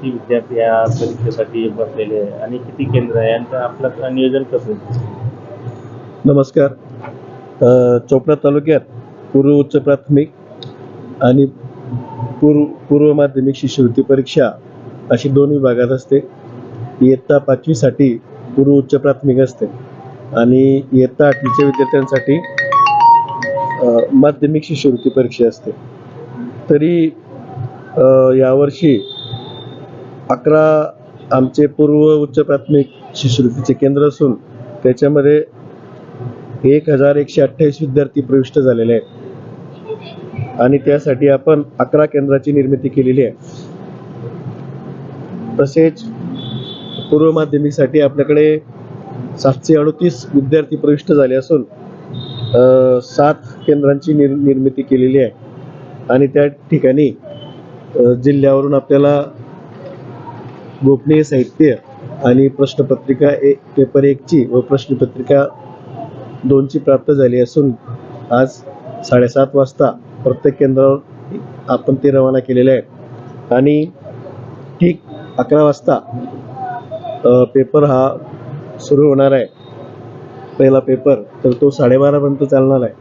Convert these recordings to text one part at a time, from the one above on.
किती विद्यार्थी या परीक्षेसाठी बसलेले आहे आणि किती केंद्र आहे? यांचं आपलं नियोजन कसं नमस्कार. चोपडा तालुक्यात पूर्व उच्च प्राथमिक आणि पूर्व पूर्व माध्यमिक शिष्यवृत्ती परीक्षा अशी दोन विभागात असते. इयत्ता पाचवीसाठी पूर्व उच्च प्राथमिक असते आणि इयत्ता आठवीच्या विद्यार्थ्यांसाठी माध्यमिक शिष्यवृत्ती परीक्षा असते. तरी यावर्षी अकरा आमचे पूर्व उच्च प्राथमिक शिष्यवृत्तीचे केंद्र असून त्याच्यामध्ये एक हजार एकशे अठ्ठावीस विद्यार्थी प्रविष्ट झालेले आहेत. आणि त्यासाठी आपण अकरा केंद्राची निर्मिती केलेली आहे. तसेच पूर्व माध्यमिकसाठी आपल्याकडे सातशे अडतीस विद्यार्थी प्रविष्ट झाले असून सात केंद्रांची निर् निर्मिती केलेली आहे. आणि त्या ठिकाणी जिल्ह्यावरून आपल्याला गोपनीय साहित्य आणि प्रश्नपत्रिका एक पेपर एकची व प्रश्नपत्रिका दोनची प्राप्त झाली असून आज साडेसात वाजता प्रत्येक केंद्रावर आपण ते रवाना केलेले आहे आणि ठीक अकरा वाजता पेपर हा सुरू होणार आहे. पहिला पेपर तर तो साडेबारापर्यंत चालणार आहे.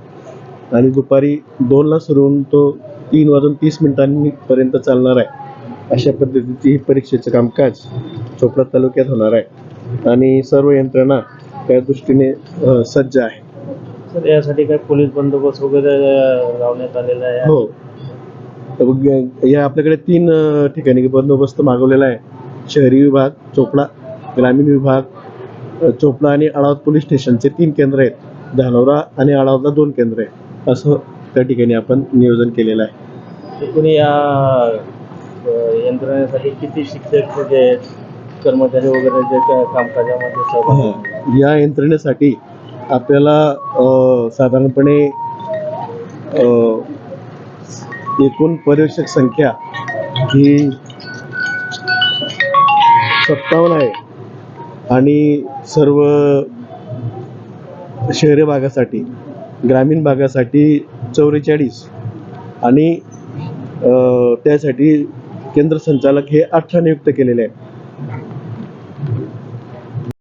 आणि दुपारी दोनला सुरू होऊन तो तीन वाजून तीस मिनिटांनी पर्यंत चालणार आहे. अशा पद्धतीचे ही परीक्षेचं कामकाज चोपडा तालुक्यात होणार आहे. आणि सर्व यंत्रणा त्या दृष्टीने सज्ज आहे. सर यासाठी काय पोलीस बंदोबस्त वगैरे लावण्यात आलेला आहे? हो. या आपल्याकडे तीन ठिकाणी बंदोबस्त मागवलेला आहे. शहरी विभाग चोपडा ग्रामीण विभाग चोपडा आणि अडावत पोलीस स्टेशनचे तीन केंद्र आहेत. धानोरा आणि अडावतला दोन केंद्र आहे असं त्या ठिकाणी आपण नियोजन केलेलं आहे. एकूण या यंत्रणेसाठी किती शिक्षक जे आहेत, कर्मचारी वगैरे जे कामकाजामध्ये सहभागी आहेत? या यंत्रणेसाठी आपल्याला साधारणपणे एकूण पर्यवेक्षक संख्या ही सत्तावन्न आहे. आणि सर्व शहरी भागासाठी ग्रामीण भागासाठी चौवेचाळीस. आणि त्यासाठी केंद्र संचालक हे अठरा नियुक्त केलेले आहेत.